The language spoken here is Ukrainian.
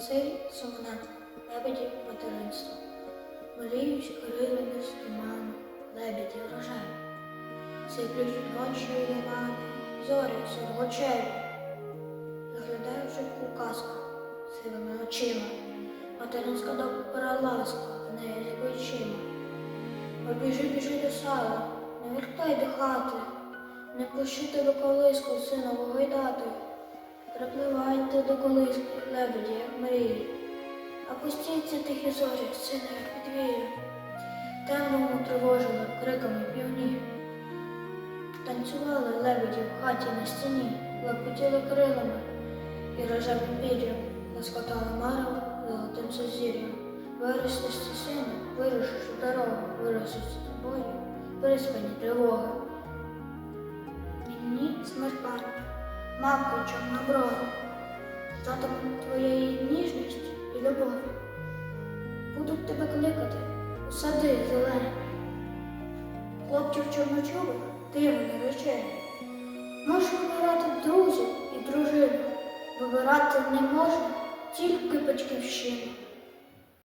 Василь Сумненко, лебеді материнства. Мріють крилами з туману, лебеді рожеві. Сиплють ночі лимани, зорі соргочеві. Заглядають житку казку сивими очима. Материнська добра ласка в неї за плечима. Побіжи, біжи до сала, не вертай до хати, не пущу тебе колиску, сина гойдати. Припливайте до колиски, лебеді, як мрії, а пустіться тихі зорі, сина, як підвії. Темному тривожили криками півні. Танцювали лебеді в хаті на стіні, лепотіли крилами і рожевим пір'ям, ласкотали маром золотим сузір'ям. Виростеш сину, вирушиш у дорогу, виростуть з тобою, приспані тривоги. Мені пам'ять, мамко чорноброва, татом твоєї ніжності і любові. Будуть тебе кликати у сади зелені. Хлопців чорночових мені речей. Можеш вибирати друзів і дружину. Вибирати не можна тільки батьківщину.